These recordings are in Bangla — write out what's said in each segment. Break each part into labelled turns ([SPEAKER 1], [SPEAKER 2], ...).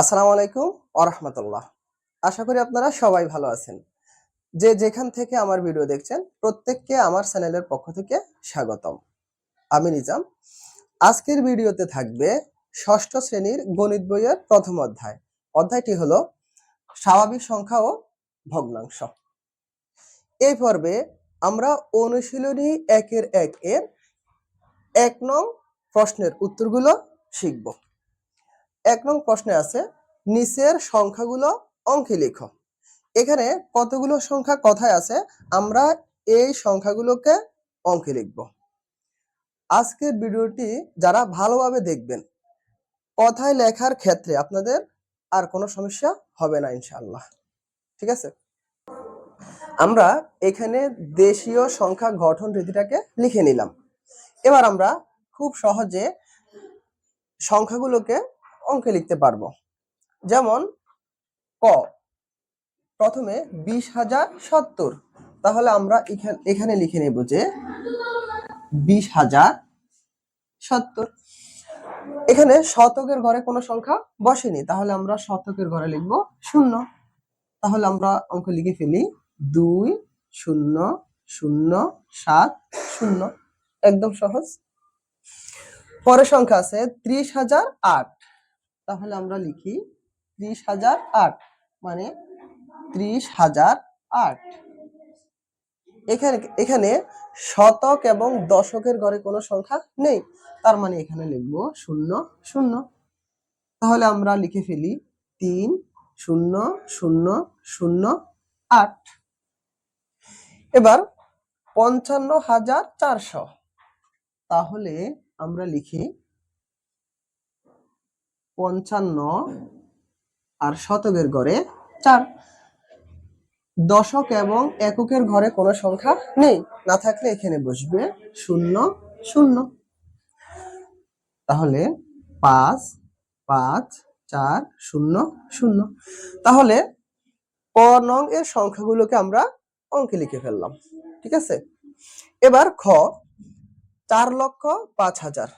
[SPEAKER 1] আসসালামু আলাইকুম আরহামতুল্লাহ আশা করি আপনারা সবাই ভালো আছেন। যে যেখান থেকে আমার ভিডিও দেখছেন, প্রত্যেককে আমার চ্যানেলের পক্ষ থেকে স্বাগতম। আমি নিজাম। আজকের ভিডিওতে থাকবে ষষ্ঠ শ্রেণির গণিত বইয়ের প্রথম অধ্যায়। অধ্যায়টি হলো স্বাভাবিক সংখ্যা ও ভগ্নাংশ। এই পর্বে আমরা অনুশীলনী একের এক এর এক নং প্রশ্নের উত্তরগুলো শিখব। এক নং প্রশ্নে আছে, নিচের সংখ্যাগুলো অঙ্কে লিখো। এখানে কতগুলো সংখ্যা কথায় আছে, আমরা এই সংখ্যাগুলোকে অঙ্কে লিখব। আজকের ভিডিওটি যারা ভালোভাবে দেখবেন, কথায় লেখার ক্ষেত্রে আপনাদের আর কোনো সমস্যা হবে না ইনশাল্লাহ ঠিক আছে? আমরা এখানে দেশীয় সংখ্যা গঠন রীতিটাকে লিখে নিলাম। এবার আমরা খুব সহজে সংখ্যাগুলোকে অঙ্কে লিখতে পারব। যেমন, ক, প্রথমে বিশ হাজার সত্তর। তাহলে আমরা এখানে লিখে নেব যে বিশ হাজার সত্তর। এখানে শতকের ঘরে কোনো সংখ্যা বসেনি, তাহলে আমরা শতকের ঘরে লিখব শূন্য। তাহলে আমরা অঙ্ক লিখে ফেলি, দুই, শূন্য শূন্য, সাত, শূন্য। একদম সহজ। পরের সংখ্যা আছে ত্রিশ হাজার আট। তাহলে আমরা লিখি ত্রিশ হাজার আট মানে ত্রিশ হাজার আট। এখানে এখানে শতক এবং দশকের ঘরে কোনো সংখ্যা নেই, তার মানে এখানে লিখব শূন্য শূন্য। তাহলে আমরা লিখে ফেলি তিন, শূন্য শূন্য শূন্য, আট। এবার পঞ্চান্ন হাজার চারশো। তাহলে আমরা লিখি পঞ্চান্ন আর শতকের ঘরে চার। দশক এবং এককের ঘরে কোনো সংখ্যা নেই। না থাকলে এখানে বসবে শূন্য শূন্য। তাহলে পাঁচ পাঁচ, চার, শূন্য শূন্য। তাহলে ক নং এর সংখ্যাগুলোকে আমরা অঙ্কে লিখে ফেললাম। ঠিক আছে? এবার খ, চার লক্ষ পাঁচ হাজার।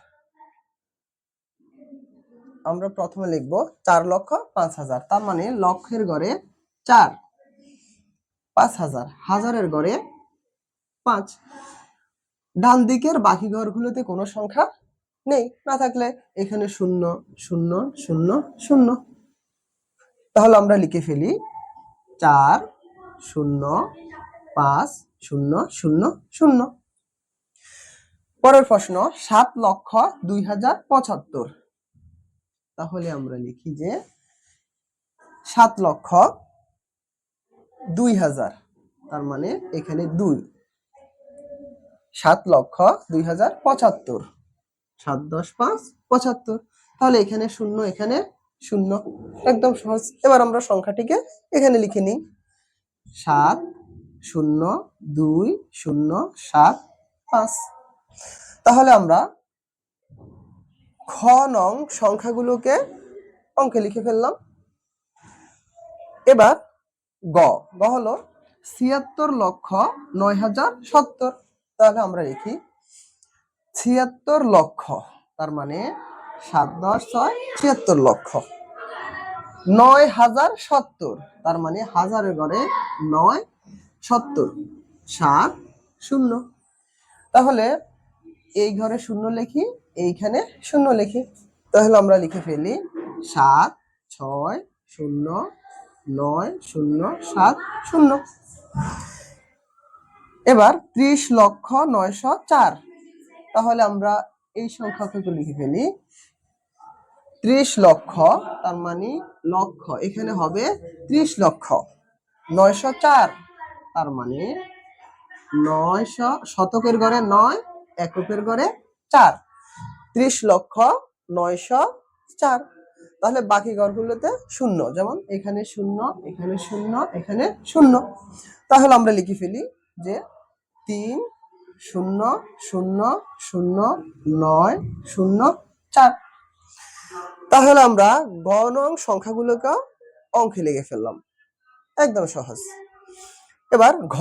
[SPEAKER 1] আমরা প্রথমে লিখব চার লক্ষ পাঁচ হাজার। তার মানে লক্ষের গড়ে চার, পাঁচ হাজার। হাজারের গড়ে পাঁচ। ডান দিকের বাকি ঘরগুলোতে কোনো সংখ্যা নেই, না থাকলে এখানে শূন্য শূন্য শূন্য শূন্য। তাহলে আমরা লিখে ফেলি চার, শূন্য, পাঁচ, শূন্য শূন্য শূন্য। পরের প্রশ্ন, সাত লক্ষ দুই হাজার পঁচাত্তর। তাহলে আমরা লিখি যে সাত লক্ষ দুই হাজার, তার মানে এখানে দুই। সাত লক্ষ দুই হাজার পঁচাত্তর। সাত দশ পাঁচ পঁচাত্তর। তাহলে এখানে শূন্য এখানে শূন্য। একদম সহজ। এবার আমরা সংখ্যাটিকে এখানে লিখে নিই। সাত শূন্য দুই শূন্য সাত পাঁচ। তাহলে আমরা খ নং সংখ্যাগুলোকে অঙ্কে লিখে ফেললাম। এবার গ। গ হলো ছিয়াত্তর লক্ষ নয় হাজার সত্তর। তাহলে আমরা লিখি ছিয়াত্তর লক্ষ, তার মানে সাত, দশ, ছয়, ছিয়াত্তর লক্ষ। নয় হাজার সত্তর, তার মানে হাজারের ঘরে নয় সত্তর, সাত শূন্য। তাহলে এই ঘরে শূন্য লিখি এইখানে শূন্য লিখি। তাহলে আমরা লিখে ফেলি সাত, ছয়, শূন্য, নয়, শূন্য, সাত, শূন্য। এবার ত্রিশ লক্ষ নয়শো চার। তাহলে আমরা এই সংখ্যাকে লিখে ফেলি। ত্রিশ লক্ষ, তার মানে লক্ষ। এখানে হবে ত্রিশ লক্ষ। নয়শো চার, তার মানে নয়শো শতকের ঘরে নয়, এককের ঘরে চার। ত্রিশ লক্ষ নয়শো চার। তাহলে বাকি ঘরগুলোতে শূন্য, যেমন এখানে শূন্য এখানে শূন্য এখানে শূন্য। তাহলে আমরা লিখে ফেলি যে তিন শূন্য শূন্য শূন্য নয় শূন্য চার। তাহলে আমরা গ নং সংখ্যাগুলোকে অঙ্কে লিখে ফেললাম। একদম সহজ। এবার ঘ,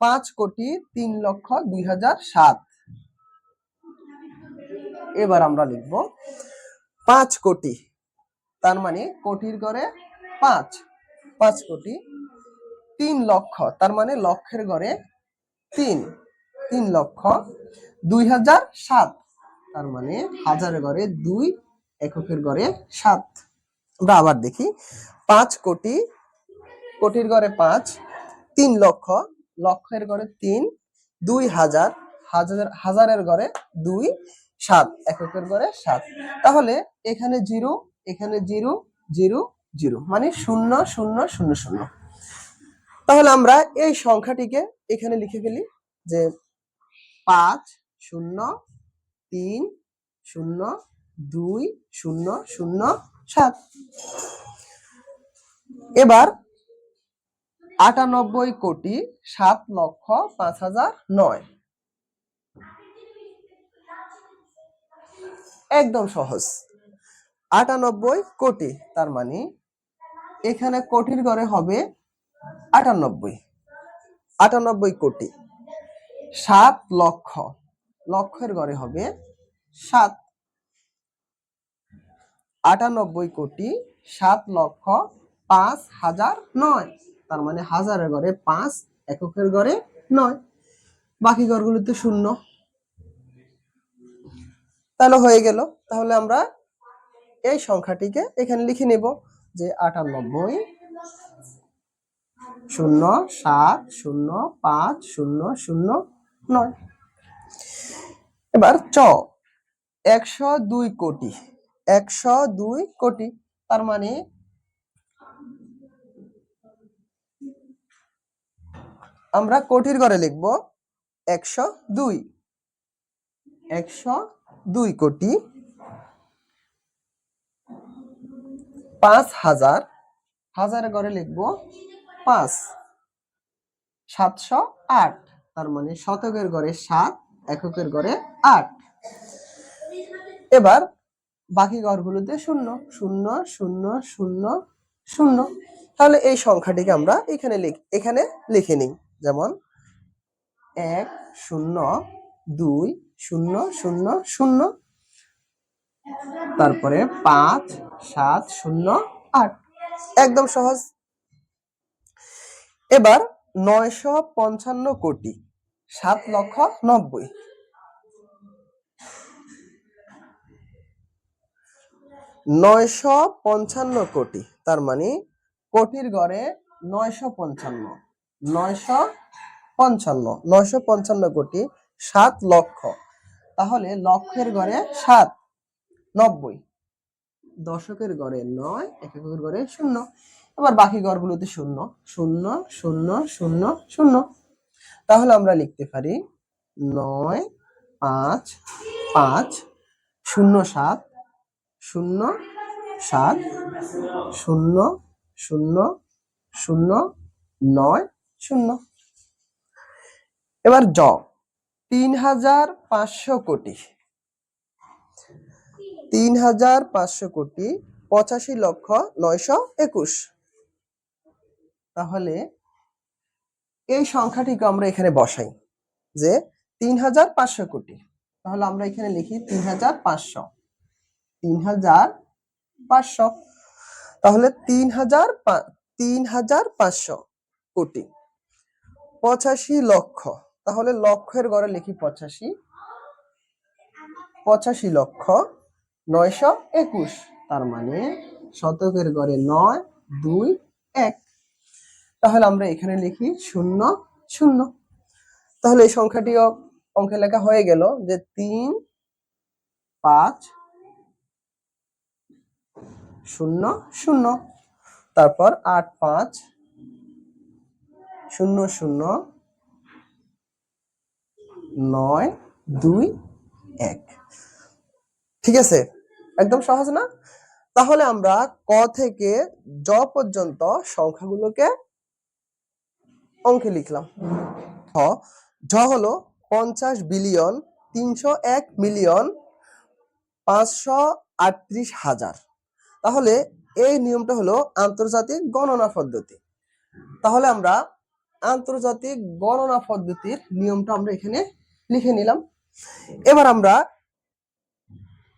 [SPEAKER 1] পাঁচ কোটি তিন লক্ষ দুই হাজার সাত। এবার আমরা লিখব পাঁচ কোটি। তার মানে কোটির গড়ে পাঁচ। পাঁচ কোটি তিন লক্ষ। তার মানে লক্ষের গড়ে তিন। তিন লক্ষ দুই হাজার সাত। তার মানে হাজারের গড়ে দুই, এককের গড়ে সাত। আমরা আবার দেখি, পাঁচ কোটি, কোটির গড়ে পাঁচ, তিন লক্ষ, লক্ষের গড়ে তিন, দুই হাজার হাজার, হাজারের গড়ে দুই সাত এককের গড়ে সাত। তাহলে এখানে জিরো এখানে জিরো জিরো জিরো মানে শূন্য শূন্য শূন্য শূন্য। তাহলে আমরা এই সংখ্যাটিকে এখানে লিখে ফেলি যে পাঁচ, শূন্য, তিন, শূন্য, দুই, শূন্য শূন্য, সাত। এবার আটানব্বই কোটি সাত লক্ষ পাঁচ হাজার নয়। একদম সহজ। আটানব্বই কোটি, তার মানে এখানে কোটির ঘরে হবে আটানব্বই। আটানব্বই কোটি। সাত লক্ষ। লক্ষের ঘরে হবে সাত। আটানব্বই কোটি, সাত লক্ষ পাঁচ হাজার নয়। তার মানে হাজারের ঘরে পাঁচ, এককের ঘরে নয়। বাকি ঘরগুলোতে শূন্য। তাহলে হয়ে গেল। তাহলে আমরা এই সংখ্যাটিকে এখানে লিখে নেব যে আটানব্বই শূন্য সাত শূন্য পাঁচ শূন্য শূন্য নয়। এবার চ, একশো দুই কোটি, একশো দুই কোটি, তার মানে আমরা কোটির ঘরে লিখব একশো দুই, একশো দুই কোটি পাঁচ হাজার হাজার ঘরে লিখব পাঁচ, সাতশো আট। তার মানে শতকের ঘরে সাত, এককের ঘরে আট। এবার বাকি ঘরগুলোতে শূন্য শূন্য শূন্য শূন্য শূন্য। তাহলে এই সংখ্যাটিকে আমরা এখানে এখানে লিখে নিই। যেমন এক, শূন্য, দুই শূন্য শূন্য শূন্য। তারপরে পাঁচ, সাত, শূন্য, আট। একদম সহজ। এবার নয়শো পঞ্চান্ন কোটি, সাত লক্ষ নব্বই। নয়শো পঞ্চান্ন কোটি, তার মানে কোটির গড়ে নয়শো পঞ্চান্ন। নয়শো পঞ্চান্ন নয়শো পঞ্চান্ন কোটি, সাত লক্ষ। তাহলে লক্ষের গড়ে সাত, নব্বই। দশকের গড়ে নয়, এককের গড়ে শূন্য। এবার বাকি গড়গুলোতে শূন্য শূন্য শূন্য শূন্য শূন্য। তাহলে আমরা লিখতে পারি নয়, পাঁচ পাঁচ, শূন্য, সাত শূন্য সাত, শূন্য শূন্য শূন্য, নয়, শূন্য। এবার জ। তিন হাজার পাঁচশো কোটি। তিন হাজার পাঁচশো কোটি, পঁচাশি লক্ষ নয়শো একুশ। তাহলে এই সংখ্যাটিকে আমরা এখানে বসাই, যে তিন হাজার পাঁচশো কোটি। তাহলে আমরা এখানে লিখি তিন হাজার পাঁচশো। তিন হাজার পাঁচশো। তাহলে তিন হাজার তিন হাজার পাঁচশো কোটি। পঁচাশি লক্ষ। তাহলে লক্ষের গড়ে লিখি পঁচাশি। পঁচাশি লক্ষ নয়শো একুশ। তার মানে শতকের গড়ে নয়, দুই, এক। তাহলে আমরা এখানে লিখি শূন্য শূন্য। তাহলে এই সংখ্যাটিও অঙ্কে লেখা হয়ে গেল যে তিন, পাঁচ, শূন্য শূন্য। তারপর আট, পাঁচ, শূন্য শূন্য। নয়, দুই, এক। ঠিক আছে? একদম সহজ না? তাহলে আমরা ক থেকে জ পর্যন্ত সংখ্যাগুলোকে অঙ্কে লিখলাম। হ জ হলো পঞ্চাশ বিলিয়ন তিনশো এক মিলিয়ন পাঁচশো আটত্রিশ হাজার। তাহলে এই নিয়মটা হলো আন্তর্জাতিক গণনা পদ্ধতি। তাহলে আমরা আন্তর্জাতিক গণনা পদ্ধতির নিয়মটা আমরা এখানে লিখে নিলাম। এবার আমরা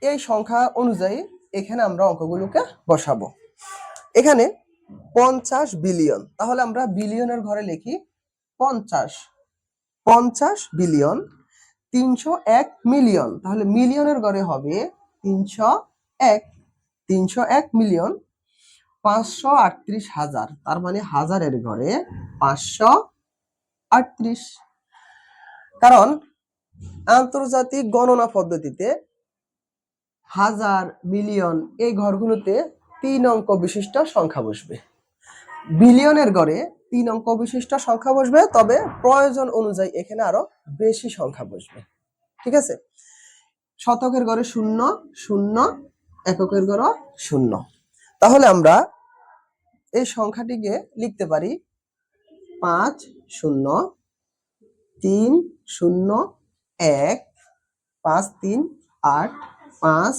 [SPEAKER 1] এই সংখ্যা অনুযায়ী এখানে আমরা অঙ্কগুলোকে বসাবো। এখানে পঞ্চাশ বিলিয়ন, তাহলে আমরা বিলিয়নের ঘরে লিখি পঞ্চাশ পঞ্চাশ বিলিয়ন তিনশো এক মিলিয়ন, তাহলে মিলিয়নের ঘরে হবে তিনশো এক তিনশো এক মিলিয়ন পাঁচশো আটত্রিশ হাজার, তার মানে হাজারের ঘরে পাঁচশো আটত্রিশ। কারণ আন্তর্জাতিক গণনা পদ্ধতিতে হাজার মিলিয়ন এই ঘরগুলোতে তিন অঙ্ক বিশিষ্ট সংখ্যা বসবে। বিলিয়নের গড়ে তিন অঙ্ক বিশিষ্ট সংখ্যা বসবে, তবে প্রয়োজন অনুযায়ী এখানে আরও বেশি সংখ্যা বসবে। ঠিক আছে? শতকের গড়ে শূন্য শূন্য, এককের গড় শূন্য। তাহলে আমরা এই সংখ্যাটিকে লিখতে পারি পাঁচ, শূন্য, তিন, শূন্য এক, পাঁচ, তিন, আট, পাঁচ,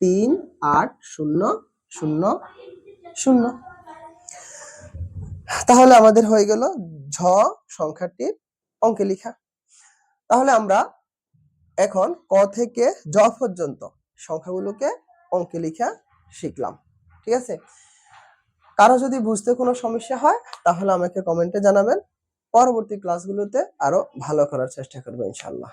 [SPEAKER 1] তিন, আট, শূন্য শূন্য শূন্য। তাহলে আমাদের হয়ে গেল ঝ সংখ্যাটির অঙ্কে লিখা। তাহলে আমরা এখন ক থেকে জ পর্যন্ত সংখ্যাগুলোকে অঙ্কে লিখা শিখলাম, ঠিক আছে? কারও যদি বুঝতে কোনো সমস্যা হয়, তাহলে আমাকে কমেন্টে জানাবেন। পরবর্তী ক্লাসগুলোতে আরও ভালো করার চেষ্টা করব ইনশাল্লাহ